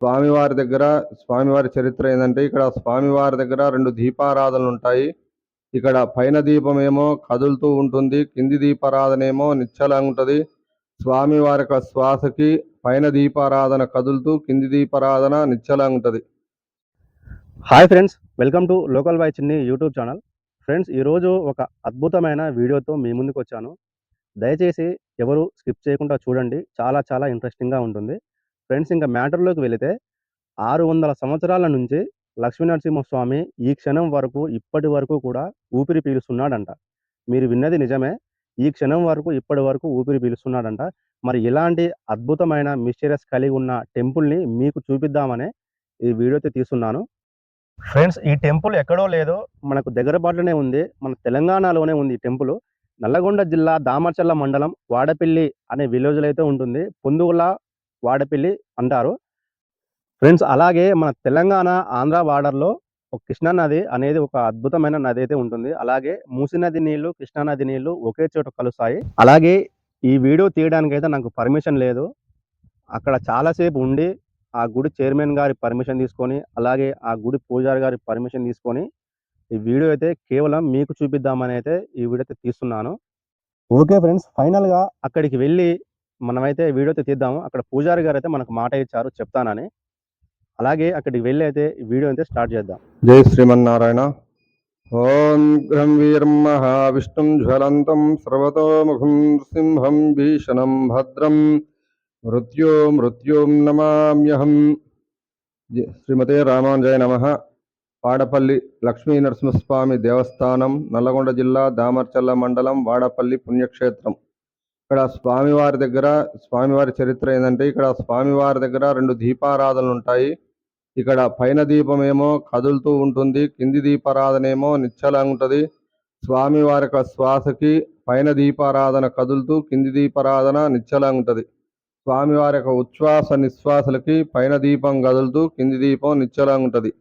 స్వామివారి దగ్గర స్వామివారి చరిత్ర ఏంటంటే ఇక్కడ స్వామివారి దగ్గర రెండు దీపారాధనలు ఉంటాయి. ఇక్కడ పైన దీపం ఏమో కదులుతూ ఉంటుంది కింది దీపారాధన ఏమో నిశ్చలంగా ఉంటుంది. స్వామివారి యొక్క శ్వాసకి పైన దీపారాధన కదులుతూ కింది దీపారాధన నిశ్చలంగా ఉంటుంది. Hi friends welcome to local by Chinni YouTube channel. Friends ఈరోజు ఒక అద్భుతమైన వీడియోతో మీ ముందుకు వచ్చాను దయచేసి ఎవరు స్కిప్ చేయకుండా చూడండి చాలా చాలా ఇంట్రెస్టింగ్గా ఉంటుంది. ఫ్రెండ్స్ ఇంకా మ్యాటర్లోకి వెళితే ఆరు వందల సంవత్సరాల నుంచి లక్ష్మీనరసింహస్వామి ఈ క్షణం వరకు ఇప్పటి వరకు కూడా ఊపిరి పీలుస్తున్నాడంట. మీరు విన్నది నిజమే. ఈ క్షణం వరకు ఇప్పటి వరకు ఊపిరి పీలుస్తున్నాడంట. మరి ఇలాంటి అద్భుతమైన మిస్టీరియస్ కలిగి ఉన్న టెంపుల్ని మీకు చూపిద్దామనే ఈ వీడియోతో తీస్తున్నాను. ఫ్రెండ్స్ ఈ టెంపుల్ ఎక్కడో లేదో మనకు దగ్గర బాటులోనే ఉంది. మన తెలంగాణలోనే ఉంది ఈ టెంపుల్. నల్లగొండ జిల్లా దామచల్ల మండలం వాడపల్లి అనే విలేజ్లో అయితే ఉంటుంది. పొందుగుల వాడపల్లి అంటారు. ఫ్రెండ్స్ అలాగే మన తెలంగాణ ఆంధ్ర బార్డర్లో ఒక కృష్ణా నది అనేది ఒక అద్భుతమైన నది అయితే ఉంటుంది. అలాగే మూసి నది నీళ్ళు కృష్ణా నది నీళ్ళు ఒకే చోట కలుస్తాయి. అలాగే ఈ వీడియో తీయడానికి అయితే నాకు పర్మిషన్ లేదు. అక్కడ చాలాసేపు ఉండి ఆ గుడి చైర్మన్ గారి పర్మిషన్ తీసుకొని అలాగే ఆ గుడి పూజారి గారి పర్మిషన్ తీసుకొని ఈ వీడియో అయితే కేవలం మీకు చూపిద్దామని అయితే ఈ వీడియో అయితే తీస్తున్నాను. ఓకే ఫ్రెండ్స్ ఫైనల్గా అక్కడికి వెళ్ళి మనమైతే వీడియో అయితే తీద్దాము. అక్కడ పూజారి గారు అయితే మనకు మాట ఇచ్చారు చెప్తానని. అలాగే అక్కడికి వెళ్ళి అయితే వీడియో అయితే స్టార్ట్ చేద్దాం. జై శ్రీమన్నారాయణ. ఓం గ్రం వీరం మహావిష్ణుం జ్వలంతం సర్వతోముఖం సింహం భీషణం భద్రం. మృత్యో మృత్యుం నమామ్యహం. శ్రీమతే రామాంజయ నమ. వాడపల్లి లక్ష్మీ నరసింహస్వామి దేవస్థానం నల్లగొండ జిల్లా దామర్చల్ల మండలం వాడపల్లి పుణ్యక్షేత్రం. ఇక్కడ స్వామివారి దగ్గర స్వామివారి చరిత్ర ఏంటంటే ఇక్కడ స్వామివారి దగ్గర రెండు దీపారాధనలు ఉంటాయి. ఇక్కడ పైన దీపం ఏమో కదులుతూ ఉంటుంది కింది దీపారాధన ఏమో నిశ్చలంగా ఉంటుంది. స్వామివారి యొక్క శ్వాసకి పైన దీపారాధన కదులుతూ కింది దీపారాధన నిశ్చలంగా ఉంటుంది. స్వామివారి యొక్క ఉచ్ఛ్వాస నిశ్వాసలకి పైన దీపం కదులుతూ కింది దీపం నిశ్చలంగా ఉంటుంది.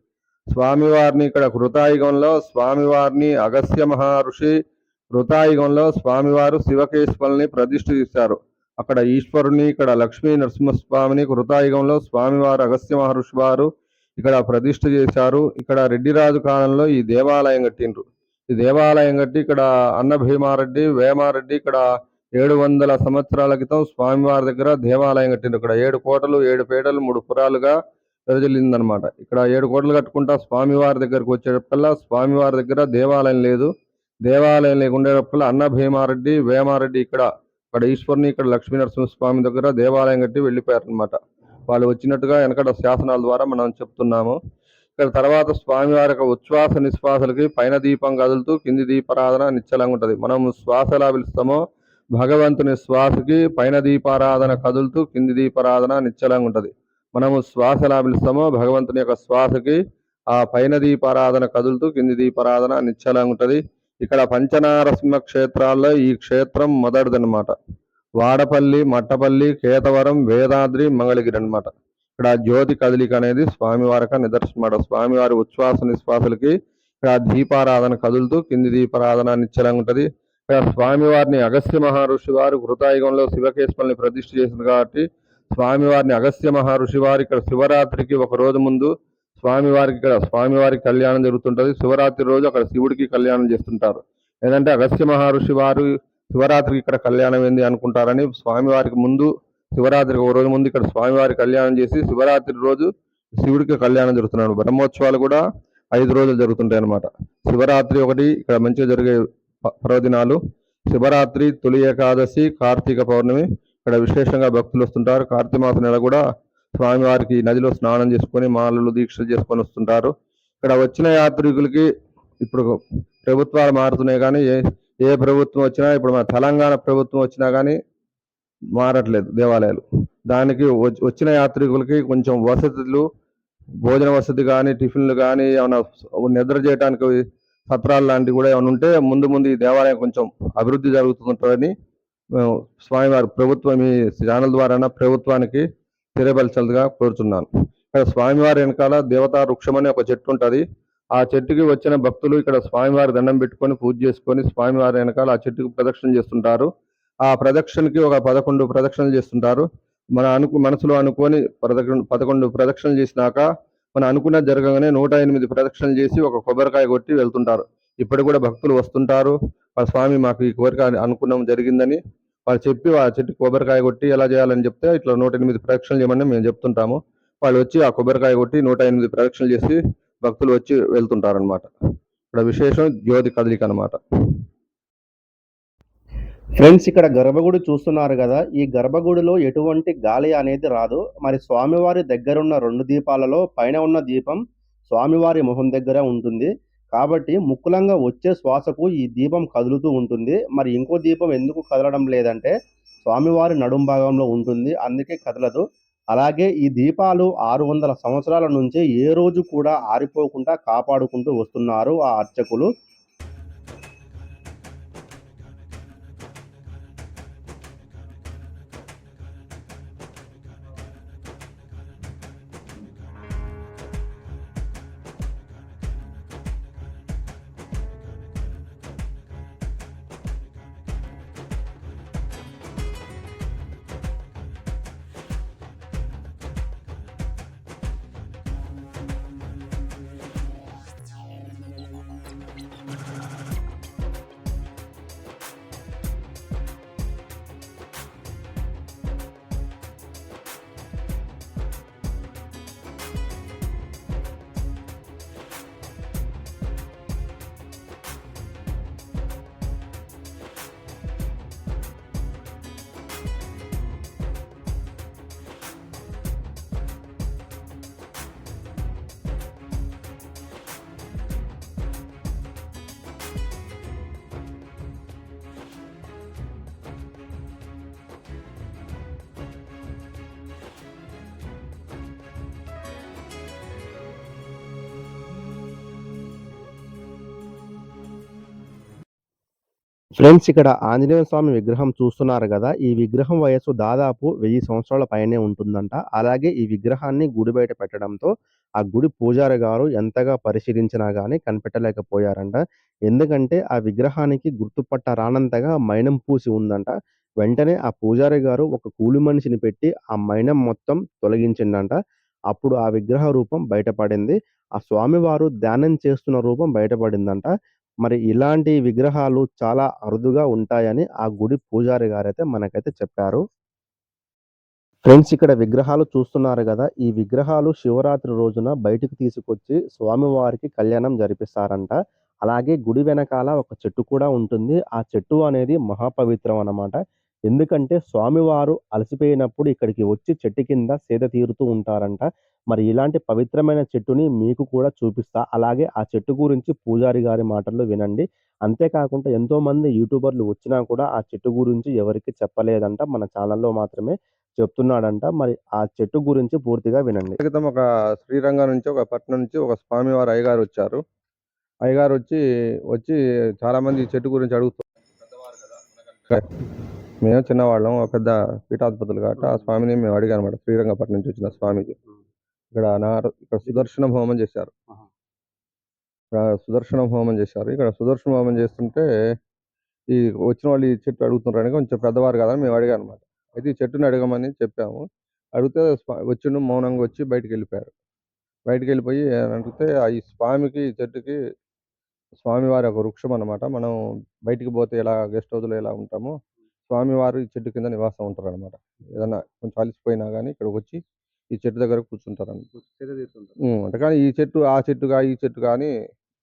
స్వామివారిని ఇక్కడ కృతాయుగంలో స్వామివారిని అగస్య మహర్షి వృతాయుగంలో స్వామివారు శివకేశ్వరుని ప్రతిష్ఠ చేశారు అక్కడ ఈశ్వరుని ఇక్కడ లక్ష్మీ నరసింహస్వామిని కృతాయుగంలో స్వామివారు అగస్త్య మహర్షి వారు ఇక్కడ ప్రతిష్ఠ చేశారు. ఇక్కడ రెడ్డిరాజు కాలంలో ఈ దేవాలయం కట్టిండ్రు. ఈ దేవాలయం కట్టి ఇక్కడ అన్న భీమారెడ్డి వేమారెడ్డి ఇక్కడ ఏడు వందల సంవత్సరాల క్రితం స్వామివారి దగ్గర దేవాలయం కట్టిండ్రు. ఇక్కడ ఏడు కోటలు ఏడు పేటలు మూడు పురాలుగా ప్రజలిందనమాట. ఇక్కడ ఏడు కోటలు కట్టుకుంటా స్వామివారి దగ్గరకు వచ్చేటప్పుడల్లా స్వామివారి దగ్గర దేవాలయం లేదు. దేవాలయం లేకుండేటప్పల్లా అన్న భీమారెడ్డి వేమారెడ్డి ఇక్కడ ఇక్కడ ఈశ్వరుని ఇక్కడ లక్ష్మీనరసింహస్వామి దగ్గర దేవాలయం కట్టి వెళ్ళిపోయారు అనమాట వాళ్ళు వచ్చినట్టుగా వెనకట శాసనాల ద్వారా మనం చెప్తున్నాము. ఇక్కడ తర్వాత స్వామివారి యొక్క ఉచ్ఛ్వాస నిశ్వాసలకి పైన దీపం కదులుతూ కింది దీపారాధన నిశ్చలంగా ఉంటుంది. మనం శ్వాస ఎలా పిలుస్తామో భగవంతుని శ్వాసకి పైన దీపారాధన కదులుతూ కింది దీపారాధన నిశ్చలంగా ఉంటుంది. మనము శ్వాస ఎలా పిలుస్తామో భగవంతుని యొక్క శ్వాసకి ఆ పైన దీపారాధన కదులుతూ కింది దీపారాధన నిశ్చలంగా ఉంటుంది. ఇక్కడ పంచనారసింహ క్షేత్రాల్లో ఈ క్షేత్రం మొదటిదనమాట వాడపల్లి మట్టపల్లి కేతవరం వేదాద్రి మంగళగిరి అనమాట ఇక్కడ జ్యోతి కదలిక అనేది స్వామివారిక నిదర్శనమాట. నిదర్శనం స్వామివారి ఉచ్ఛ్వాస నిశ్వాసలకి ఇక్కడ దీపారాధన కదులుతూ కింది దీపారాధన నిశ్చలంగా ఉంటుంది. ఇక్కడ స్వామివారిని అగస్త్య మహర్షి వారు కృతాయుగంలో శివకేశ్వరుని ప్రతిష్ఠ చేసింది కాబట్టి స్వామివారిని అగస్త్య మహర్షి వారు ఇక్కడ శివరాత్రికి ఒక రోజు ముందు స్వామివారికి ఇక్కడ స్వామివారికి కళ్యాణం జరుగుతుంటుంది. శివరాత్రి రోజు అక్కడ శివుడికి కళ్యాణం చేస్తుంటారు. ఏంటంటే అగస్త్య మహర్షి వారు శివరాత్రికి ఇక్కడ కళ్యాణం ఏంది అనుకుంటారని స్వామివారికి ముందు శివరాత్రికి ఒక రోజు ముందు ఇక్కడ స్వామివారి కళ్యాణం చేసి శివరాత్రి రోజు శివుడికి కళ్యాణం జరుగుతున్నాడు. బ్రహ్మోత్సవాలు కూడా ఐదు రోజులు జరుగుతుంటాయి అనమాట శివరాత్రి ఒకటి ఇక్కడ మంచిగా జరిగే పర్వదినాలు. శివరాత్రి తొలి ఏకాదశి కార్తీక పౌర్ణమి. ఇక్కడ విశేషంగా భక్తులు వస్తుంటారు. కార్తీక మాస నెల కూడా స్వామివారికి నదిలో స్నానం చేసుకొని మాలలు దీక్షలు చేసుకొని వస్తుంటారు. ఇక్కడ వచ్చిన యాత్రికులకి ఇప్పుడు ప్రభుత్వాలు మారుతున్నాయి కానీ ఏ ఏ ప్రభుత్వం వచ్చినా ఇప్పుడు మన తెలంగాణ ప్రభుత్వం వచ్చినా కానీ మారట్లేదు దేవాలయాలు. దానికి వచ్చిన యాత్రికులకి కొంచెం వసతులు భోజన వసతి కానీ టిఫిన్లు కానీ ఏమైనా నిద్ర చేయడానికి సత్రాలు లాంటివి కూడా ఏమైనా ఉంటే ముందు ముందు ఈ దేవాలయం కొంచెం అభివృద్ధి జరుగుతుంటుందని స్వామివారి ప్రభుత్వం ఈ ఛానల్ ద్వారా ప్రభుత్వానికి తెలియపరచాలిగా కోరుతున్నాను ఇక్కడ స్వామివారి వెనకాల దేవతా వృక్షం అనే ఒక చెట్టు ఉంటుంది. ఆ చెట్టుకి వచ్చిన భక్తులు ఇక్కడ స్వామివారి దండం పెట్టుకొని పూజ చేసుకొని స్వామివారి వెనకాల ఆ చెట్టుకు ప్రదక్షిణ చేస్తుంటారు. ఆ ప్రదక్షిణకి ఒక పదకొండు ప్రదక్షిణలు చేస్తుంటారు. మన అనుకు మనసులో అనుకొని పదకొండు పదకొండు ప్రదక్షిణలు చేసినాక మన అనుకున్న జరగగానే నూట ఎనిమిది ప్రదక్షిణలు చేసి ఒక కొబ్బరికాయ కొట్టి వెళ్తుంటారు. ఇప్పుడు కూడా భక్తులు వస్తుంటారు. ఆ స్వామి మాకు ఈ కోరిక అనుకున్నాం జరిగిందని వాళ్ళు చెప్పి ఆ చెట్టు కొబ్బరికాయ కొట్టి ఎలా చేయాలని చెప్తే ఇట్లా నూట ఎనిమిది ప్రదక్షిణలు చేయమని మేము చెప్తుంటాము. వాళ్ళు వచ్చి ఆ కొబ్బరికాయ కొట్టి నూట ఎనిమిది ప్రదక్షిణలు చేసి భక్తులు వచ్చి వెళ్తుంటారనమాట ఇక్కడ విశేషం జ్యోతి కదలిక అనమాట ఫ్రెండ్స్ ఇక్కడ గర్భగుడి చూస్తున్నారు కదా. ఈ గర్భగుడిలో ఎటువంటి గాలి అనేది రాదు. మరి స్వామివారి దగ్గర ఉన్న రెండు దీపాలలో పైన ఉన్న దీపం స్వామివారి మొహం దగ్గర ఉంటుంది. కాబట్టి ముక్కులంగా వచ్చే శ్వాసకు ఈ దీపం కదులుతూ ఉంటుంది. మరి ఇంకో దీపం ఎందుకు కదలడం లేదంటే స్వామివారి నడుం భాగంలో ఉంటుంది. అందుకే కదలదు. అలాగే ఈ దీపాలు ఆరు వందల సంవత్సరాల నుంచి ఏ రోజు కూడా ఆరిపోకుండా కాపాడుకుంటూ వస్తున్నారు ఆ అర్చకులు. ఫ్రెండ్స్ ఇక్కడ ఆంజనేయ స్వామి విగ్రహం చూస్తున్నారు కదా. ఈ విగ్రహం వయస్సు దాదాపు వెయ్యి సంవత్సరాల పైనే ఉంటుందంట. అలాగే ఈ విగ్రహాన్ని గుడి బయట పెట్టడంతో ఆ గుడి పూజారి గారు ఎంతగా పరిశీలించినా కానీ కనిపెట్టలేకపోయారంట. ఎందుకంటే ఆ విగ్రహానికి గుర్తుపట్ట రానంతగా మైనం పూసి ఉందంట. వెంటనే ఆ పూజారి గారు ఒక కూలి మనిషిని పెట్టి ఆ మైనం మొత్తం తొలగించిండంట. అప్పుడు ఆ విగ్రహ రూపం బయటపడింది. ఆ స్వామివారు ధ్యానం చేస్తున్న రూపం బయటపడిందంట. మరి ఇలాంటి విగ్రహాలు చాలా అరుదుగా ఉంటాయని ఆ గుడి పూజారి గారైతే మనకైతే చెప్పారు. ఫ్రెండ్స్ ఇక్కడ విగ్రహాలు చూస్తున్నారు కదా ఈ విగ్రహాలు శివరాత్రి రోజున బయటకు తీసుకొచ్చి స్వామివారికి కళ్యాణం జరిపిస్తారంట. అలాగే గుడి వెనకాల ఒక చెట్టు కూడా ఉంటుంది. ఆ చెట్టు అనేది మహాపవిత్రం అన్నమాట. ఎందుకంటే స్వామివారు అలసిపోయినప్పుడు ఇక్కడికి వచ్చి చెట్టు కింద సేద తీరుతూ ఉంటారంట. మరి ఇలాంటి పవిత్రమైన చెట్టుని మీకు కూడా చూపిస్తా. అలాగే ఆ చెట్టు గురించి పూజారి గారి మాటల్లో వినండి. అంతేకాకుండా ఎంతోమంది యూట్యూబర్‌లు వచ్చినా కూడా ఆ చెట్టు గురించి ఎవరికి చెప్పలేదంట. మన ఛానల్లో మాత్రమే చెప్తున్నాడంట. మరి ఆ చెట్టు గురించి పూర్తిగా వినండి. క్రితం ఒక శ్రీరంగం నుంచి ఒక పట్నం నుంచి ఒక స్వామివారు అయ్యగారు వచ్చారు. అయ్యగారు వచ్చి, వచ్చి చాలామంది చెట్టు గురించి అడుగుతారు మేము చిన్నవాళ్ళం. ఒక పెద్ద పీఠాధిపతులు కాబట్టి ఆ స్వామిని మేము అడిగామన్నమాట. శ్రీరంగపట్నం నుంచి వచ్చిన స్వామికి. ఇక్కడ నార ఇక్కడ సుదర్శనం హోమం చేశారు. ఇక్కడ సుదర్శనం హోమం చేశారు. ఇక్కడ సుదర్శన హోమం చేస్తుంటే ఈ వచ్చిన వాళ్ళు ఈ చెట్టు అడుగుతున్నారని కొంచెం పెద్దవారు కదా అని మేము అడిగామన్నమాట. అయితే ఈ చెట్టుని అడగమని చెప్పాము. అడిగితే వచ్చిండు మౌనంగా వచ్చి బయటికెళ్ళిపోయారు. బయటికెళ్ళిపోయి అడిగితే ఆ ఈ స్వామికి, ఈ చెట్టుకి స్వామివారి ఒక వృక్షం అన్నమాట. మనం బయటికి పోతే ఎలా గెస్ట్ హౌస్‌లో ఎలా ఉంటామో, స్వామివారు ఈ చెట్టు కింద నివాసం ఉంటారన్నమాట. ఏదన్నా కొంచెం అలసిపోయినా గానీ ఇక్కడికొచ్చి ఈ చెట్టు దగ్గర కూర్చుంటారని. హ్మ్. అంటే కానీ ఈ చెట్టు, ఆ చెట్టుగా, ఈ చెట్టుగా అని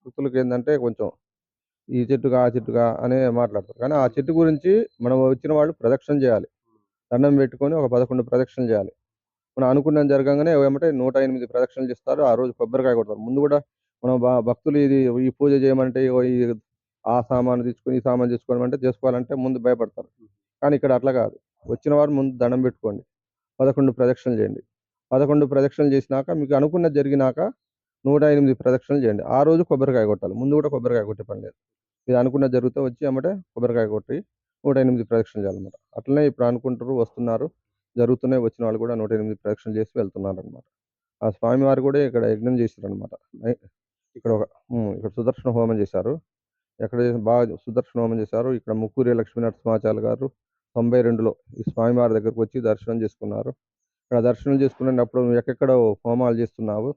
భక్తులకేందంటే కొంచెం ఈ చెట్టుగా, ఆ చెట్టుగా అనే మాట్లాడతారు. కానీ ఆ చెట్టు గురించి మనం వచ్చిన వాళ్ళు ప్రదక్షిణ చేయాలి. దండం పెట్టుకొని ఒక 11 ప్రదక్షిణలు చేయాలి. మనం అనుకున్నది జరగంగానే ఎమ్మటే 108 ప్రదక్షిణలు చేస్తారు. ఆ రోజు కొబ్బరికాయ కొడతారు. ముందు గూడా మనం భక్తులు ఇది ఈ పూజ చేయమంటే ఆ సామాను తెచ్చుకొని, ఈ సామాను తెచ్చుకోమంటే చేసుకోవాలంటే ముందు భయపడతారు. కానీ ఇక్కడ అట్లా కాదు. వచ్చిన వారు ముందు దండం పెట్టుకోండి. 11 ప్రదక్షిణలు చేయండి. 11 ప్రదక్షిణలు చేసినాక మీకు అనుకున్నది జరిగినాక 108 ప్రదక్షిణలు చేయండి. ఆ రోజు కొబ్బరికాయ కొట్టాలి. ముందు కూడా కొబ్బరికాయ కొట్టే పని లేదు. ఇది అనుకున్నది జరిగితే వచ్చి అమ్మటే కొబ్బరికాయ కొట్టి 108 ప్రదక్షిణలు చేయాలన్నమాట. అట్లనే ఇప్పుడు అనుకుంటారు వస్తున్నారు. జరుగుతున్నాయి. వచ్చిన వాళ్ళు కూడా 108 ప్రదక్షిణలు చేసి వెళ్తున్నారన్నమాట. ఆ స్వామివారు కూడా ఇక్కడ యజ్ఞం చేశారు అనమాట ఇక్కడ ఒక ఇక్కడ సుదర్శన హోమం చేశారు. ఎక్కడ బాగా సుదర్శన హోమం చేశారు. ఇక్కడ ముక్కూరి లక్ష్మీ నరసింహాచార్యులు గారు, తొంభై రెండులో ఈ స్వామివారి దగ్గరకు వచ్చి దర్శనం చేసుకున్నారు. ఇక్కడ దర్శనం చేసుకున్నప్పుడు నువ్వు ఎక్కడెక్కడో హోమాలు చేస్తున్నావు.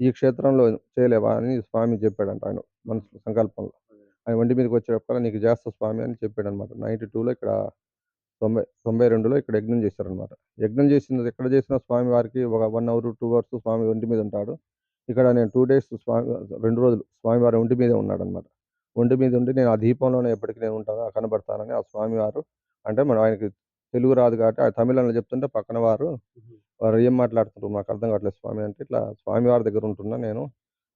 ఈ క్షేత్రంలో చేయలేవా అని స్వామి చెప్పాడంట ఆయన మనసు సంకల్పంలో. ఆయన ఒంటి మీదకి వచ్చేటప్పుడు నీకు చేస్తా స్వామి అని చెప్పాడు అనమాట నైన్టీ టూలో ఇక్కడ తొంభై తొంభై రెండులో ఇక్కడ యజ్ఞం చేశారనమాట. యజ్ఞం చేసిన ఎక్కడ చేసిన స్వామి వారికి ఒక వన్ అవర్ టూ అవర్స్ స్వామి ఒంటి మీద ఉంటాడు. ఇక్కడ నేను టూ డేస్ స్వామి రెండు రోజులు స్వామివారి ఒంటి మీదే ఉన్నాడనమాట. ఒంటి మీద ఉండి నేను ఆ దీపంలోనే ఎప్పటికీ నేను ఉంటాను ఆ కనబడతానని ఆ స్వామివారు అంటే మనం ఆయనకి తెలుగు రాదు కాబట్టి ఆ తమిళంలో చెప్తుంటే పక్కన వారు వారు ఏం మాట్లాడుతుంటారు మాకు అర్థం కావట్లేదు స్వామి అంటే ఇట్లా స్వామివారి దగ్గర ఉంటున్నా నేను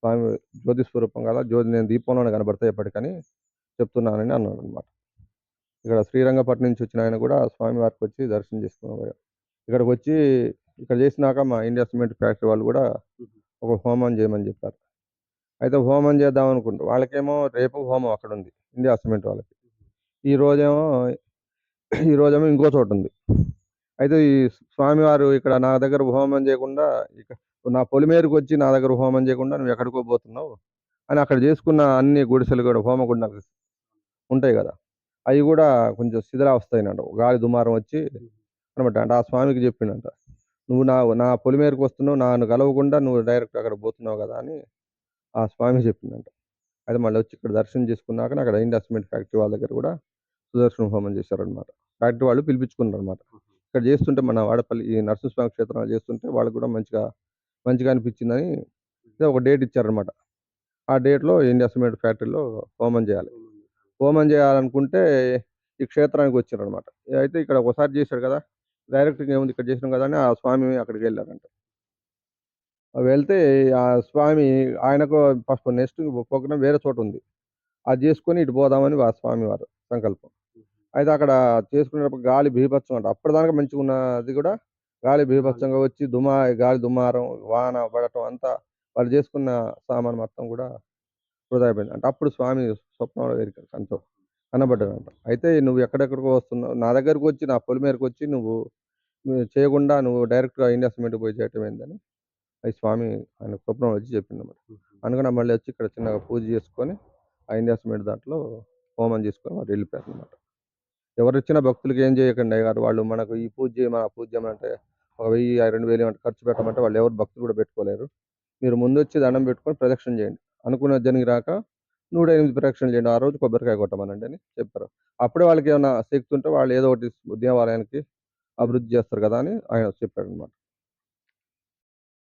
స్వామి జ్యోతి స్వరూపం కదా జ్యోతి నేను దీపంలోనే కనబడతా ఎప్పటికని చెప్తున్నానని అన్నాడు అనమాట ఇక్కడ శ్రీరంగపట్నం నుంచి వచ్చిన ఆయన కూడా స్వామివారికి వచ్చి దర్శనం చేసుకున్నారు. ఇక్కడికి వచ్చి ఇక్కడ చేసినాక మా ఇండియా సిమెంట్ ఫ్యాక్టరీ వాళ్ళు కూడా ఒక హోమం చేయమని చెప్పారు. అయితే హోమం చేద్దాం అనుకుంటారు వాళ్ళకేమో రేపు హోమం అక్కడ ఉంది ఇండియా సిమెంట్ వాళ్ళకి. ఈ రోజేమో ఈ రోజేమో ఇంకో చోట ఉంది అయితే ఈ స్వామివారు ఇక్కడ నా దగ్గర హోమం చేయకుండా ఇక్కడ నా పొలిమేరకు వచ్చి నా దగ్గర హోమం చేయకుండా నువ్వు ఎక్కడికో పోతున్నావు అని అక్కడ చేసుకున్న అన్ని గుడిసెలు కూడా హోమగుండాలు ఉంటాయి కదా. అవి కూడా కొంచెం శిథిలావస్థయినంట. గాలి దుమారం వచ్చి అనమాట అంటే ఆ స్వామికి చెప్పిండంట నువ్వు నా నా పొలిమేరకు వస్తున్నావు నన్ను కలవకుండా నువ్వు డైరెక్ట్ అక్కడ పోతున్నావు కదా అని ఆ స్వామి చెప్పిండంట అయితే మళ్ళీ వచ్చి ఇక్కడ దర్శనం చేసుకున్నాక అక్కడ ఇండియా సిమెంట్ ఫ్యాక్టరీ వాళ్ళ దగ్గర కూడా సుదర్శన హోమం చేశారనమాట ఫ్యాక్టరీ వాళ్ళు పిలిపించుకున్నారు అనమాట ఇక్కడ చేస్తుంటే మన వాడపల్లి ఈ నరసింహస్వామి క్షేత్రంలో చేస్తుంటే వాళ్ళకి కూడా మంచిగా మంచిగా అనిపించిందని ఒక డేట్ ఇచ్చారనమాట ఆ డేట్లో ఇండియా సిమెంట్ ఫ్యాక్టరీలో హోమం చేయాలి. హోమం చేయాలనుకుంటే ఈ క్షేత్రానికి వచ్చారు అనమాట అయితే ఇక్కడ ఒకసారి చేశాడు కదా డైరెక్ట్గా ఏముంది ఇక్కడ చేసినాం కదా అని ఆ స్వామి అక్కడికి వెళ్ళారంట. వెళ్తే ఆ స్వామి ఆయనకు ఫస్ట్ నెక్స్ట్ పోకుండా వేరే చోట ఉంది అది చేసుకొని ఇటు పోదామని ఆ స్వామి వారు సంకల్పం అయితే అక్కడ చేసుకునేటప్పుడు గాలి బీభత్సం అంట. అప్పటిదాకా మంచిగా ఉన్నది కూడా గాలి బీభత్సంగా వచ్చి దుమా గాలి దుమారం వాన పడటం అంతా వాళ్ళు చేసుకున్న సామాన్ మొత్తం కూడా వృధా అయిపోయింది. అంటే అప్పుడు స్వామి స్వప్నంలో ఎరికాడు కనతో కనబడ్డాడంట అయితే నువ్వు ఎక్కడెక్కడికో వస్తున్నావు. నా దగ్గరకు వచ్చి నా పొలి మేరకు వచ్చి నువ్వు నువ్వు చేయకుండా నువ్వు డైరెక్ట్గా ఇండియా సిమెంట్ పోయి చేయటం ఏందని అది స్వామి ఆయన స్వప్నం వచ్చి చెప్పింది అన్నమాట అనుకున్న మళ్ళీ వచ్చి ఇక్కడ చిన్నగా పూజ చేసుకొని సిమెంట్ దాంట్లో హోమం చేసుకొని వారు వెళ్ళిపోయారు అనమాట ఎవరు ఇచ్చిన భక్తులకి ఏం చేయకండి అయ్య గారు వాళ్ళు మనకు ఈ పూజ చేయమని పూజ చేయమంటే ఒక వెయ్యి రెండు వేలు ఏమంటే ఖర్చు పెట్టమంటే వాళ్ళు ఎవరు భక్తులు కూడా పెట్టుకోలేరు. మీరు ముందు వచ్చి దండం పెట్టుకొని ప్రదక్షిణ చేయండి. అనుకున్న జనికి రాక నూట ఎనిమిది ప్రదక్షిణ చేయండి. ఆ రోజు కొబ్బరికాయ కొట్టమనండి అని చెప్పారు అప్పుడే వాళ్ళకి ఏమైనా శక్తి ఉంటే వాళ్ళు ఏదో ఒకటి దేవాలయానికి అభివృద్ధి చేస్తారు కదా అని ఆయన చెప్పాడు అనమాట